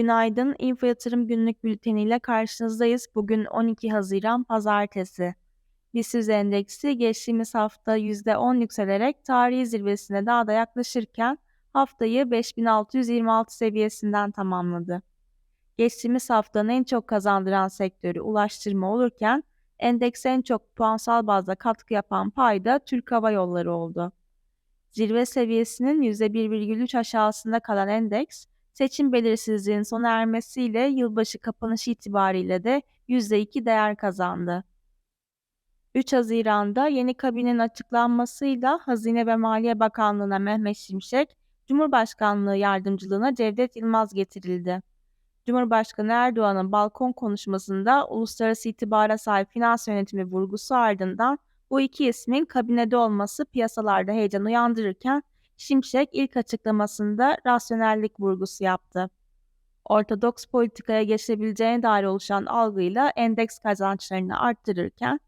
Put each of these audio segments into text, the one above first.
Günaydın, Info Yatırım Günlük Bülteni ile karşınızdayız. Bugün 12 Haziran Pazartesi. BIST endeksi geçtiğimiz hafta %10 yükselerek tarihi zirvesine daha da yaklaşırken haftayı 5626 seviyesinden tamamladı. Geçtiğimiz haftanın en çok kazandıran sektörü ulaştırma olurken endekse en çok puansal bazda katkı yapan pay da Türk Hava Yolları oldu. Zirve seviyesinin %1,3 aşağısında kalan endeks, seçim belirsizliğinin sona ermesiyle yılbaşı kapanışı itibariyle de %2 değer kazandı. 3 Haziran'da yeni kabinenin açıklanmasıyla Hazine ve Maliye Bakanlığı'na Mehmet Şimşek, Cumhurbaşkanlığı yardımcılığına Cevdet Yılmaz getirildi. Cumhurbaşkanı Erdoğan'ın balkon konuşmasında uluslararası itibara sahip finans yönetimi vurgusu ardından bu iki ismin kabinede olması piyasalarda heyecan uyandırırken Şimşek ilk açıklamasında rasyonellik vurgusu yaptı. Ortodoks politikaya geçebileceğine dair oluşan algıyla endeks kazançlarını arttırırken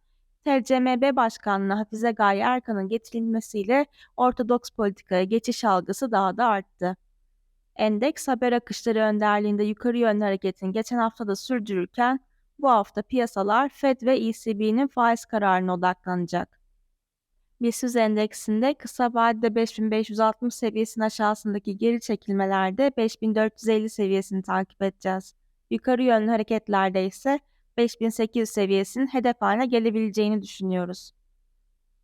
TCMB Başkanlığı Hafize Gaye Erkan'ın getirilmesiyle ortodoks politikaya geçiş algısı daha da arttı. Endeks haber akışları önderliğinde yukarı yönlü hareketini geçen hafta da sürdürürken bu hafta piyasalar Fed ve ECB'nin faiz kararına odaklanacak. BIST endeksinde kısa vadede 5560 seviyesinin aşağısındaki geri çekilmelerde 5450 seviyesini takip edeceğiz. Yukarı yönlü hareketlerde ise 5800 seviyesinin hedef haline gelebileceğini düşünüyoruz.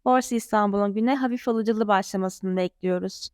Borsa İstanbul'un güne hafif alıcılı başlamasını bekliyoruz.